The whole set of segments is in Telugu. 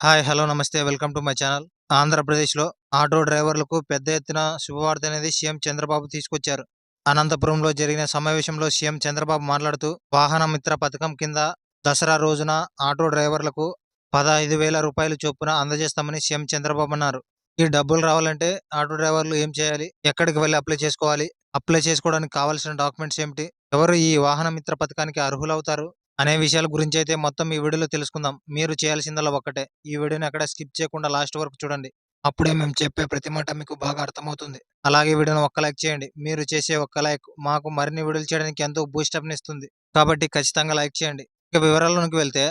హాయ్ హలో నమస్తే. Welcome to my channel. ఆంధ్రప్రదేశ్లో ఆటో డ్రైవర్లకు పెద్ద ఎత్తున శుభవార్త అనేది సీఎం చంద్రబాబు తీసుకొచ్చారు. అనంతపురంలో జరిగిన సమావేశంలో సీఎం చంద్రబాబు మాట్లాడుతూ వాహన మిత్ర పథకం కింద దసరా రోజున ఆటో డ్రైవర్లకు పదహైదు వేల రూపాయలు చొప్పున అందజేస్తామని సీఎం చంద్రబాబు అన్నారు. ఈ డబ్బులు రావాలంటే ఆటో డ్రైవర్లు ఏం చేయాలి? ఎక్కడికి వెళ్ళి అప్లై చేసుకోవాలి? అప్లై చేసుకోవడానికి కావాల్సిన డాక్యుమెంట్స్ ఏమిటి? ఎవరు ఈ వాహన మిత్ర పథకానికి అర్హులవుతారు? అనే విషయాల గురించి అయితే మొత్తం ఈ వీడియోలో తెలుసుకుందాం. మీరు చేయాల్సిందల్లా ఒక్కటే. ఈ వీడియోని ఎక్కడ స్కిప్ చేయకుండా లాస్ట్ వరకు చూడండి. అప్పుడే మేము చెప్పే ప్రతి మాట మీకు బాగా అర్థమవుతుంది. అలాగే వీడియోని ఒక్క లైక్ చేయండి. మీరు చేసే ఒక్క లైక్ మాకు మరిన్ని వీడియోలు చేయడానికి ఎంతో బూస్టప్ ఇస్తుంది. కాబట్టి ఖచ్చితంగా లైక్ చేయండి. ఇక వివరాల్లోకి వెళ్తే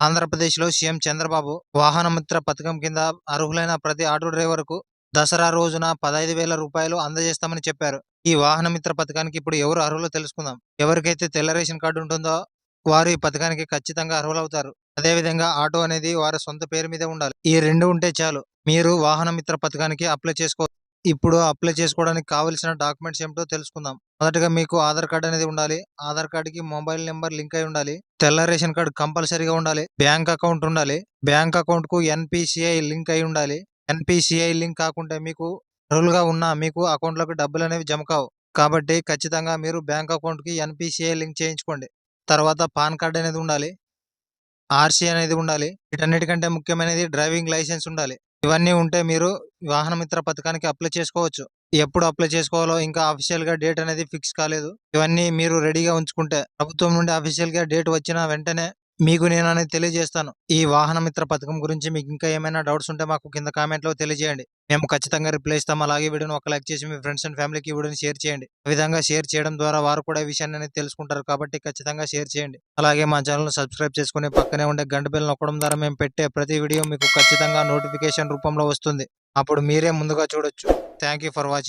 ఆంధ్రప్రదేశ్లో సీఎం చంద్రబాబు వాహన మిత్ర పథకం కింద అర్హులైన ప్రతి ఆటో డ్రైవర్కు దసరా రోజున పదహైదు వేల రూపాయలు అందజేస్తామని చెప్పారు. ఈ వాహన మిత్ర పథకానికి ఇప్పుడు ఎవరు అర్హులో తెలుసుకుందాం. ఎవరికైతే తెల్ల రేషన్ కార్డు ఉంటుందో వారు ఈ పథకానికి ఖచ్చితంగా అర్హులవుతారు. అదేవిధంగా ఆటో అనేది వారి సొంత పేరు మీదే ఉండాలి. ఈ రెండు ఉంటే చాలు. మీరు వాహన మిత్ర పథకానికి అప్లై చేసుకో ఇప్పుడు అప్లై చేసుకోవడానికి కావలసిన డాక్యుమెంట్స్ ఏమిటో తెలుసుకుందాం. మొదటగా మీకు ఆధార్ కార్డ్ అనేది ఉండాలి. ఆధార్ కార్డుకి మొబైల్ నెంబర్ లింక్ అయి ఉండాలి. తెల్ల రేషన్ కార్డు కంపల్సరీగా ఉండాలి. బ్యాంక్ అకౌంట్ ఉండాలి. బ్యాంక్ అకౌంట్కు ఎన్పిసిఐ లింక్ అయి ఉండాలి. ఎన్పిసిఐ లింక్ కాకుంటే మీకు అర్హులుగా ఉన్న మీకు అకౌంట్లోకి డబ్బులు అనేవి జమ కావు. కాబట్టి ఖచ్చితంగా మీరు బ్యాంక్ అకౌంట్కి ఎన్పిసిఐ లింక్ చేయించుకోండి. తర్వాత పాన్ కార్డ్ అనేది ఉండాలి. ఆర్సీ అనేది ఉండాలి. వీటన్నిటికంటే ముఖ్యమైనది డ్రైవింగ్ లైసెన్స్ ఉండాలి. ఇవన్నీ ఉంటే మీరు వాహన మిత్ర పథకానికి అప్లై చేసుకోవచ్చు. ఎప్పుడు అప్లై చేసుకోవాలో ఇంకా అఫీషియల్గా డేట్ అనేది ఫిక్స్ కాలేదు. ఇవన్నీ మీరు రెడీగా ఉంచుకుంటే ప్రభుత్వం నుండి అఫీషియల్గా డేట్ వచ్చిన వెంటనే మీకు నేను అనేది తెలియజేస్తాను. ఈ వాహన మిత్ర పథకం గురించి మీకు ఇంకా ఏమైనా డౌట్స్ ఉంటే మాకు కింద కామెంట్లో తెలియజేయండి. మేము ఖచ్చితంగా రిప్లై ఇస్తాం. అలాగే వీడియోని ఒక లైక్ చేసి మీ ఫ్రెండ్స్ అండ్ ఫ్యామిలీకి వీడియోని షేర్ చేయండి. విధంగా షేర్ చేయడం ద్వారా వారు కూడా ఈ విషయాన్ని అనేది తెలుసుకుంటారు కాబట్టి ఖచ్చితంగా షేర్ చేయండి. అలాగే మా ఛానల్ను సబ్స్క్రైబ్ చేసుకుని పక్కనే ఉండే గంట బిల్ నొక్కడం ద్వారా మేము పెట్టే ప్రతి వీడియో మీకు ఖచ్చితంగా నోటిఫికేషన్ రూపంలో వస్తుంది. అప్పుడు మీరే ముందుగా చూడొచ్చు. Thank for watching.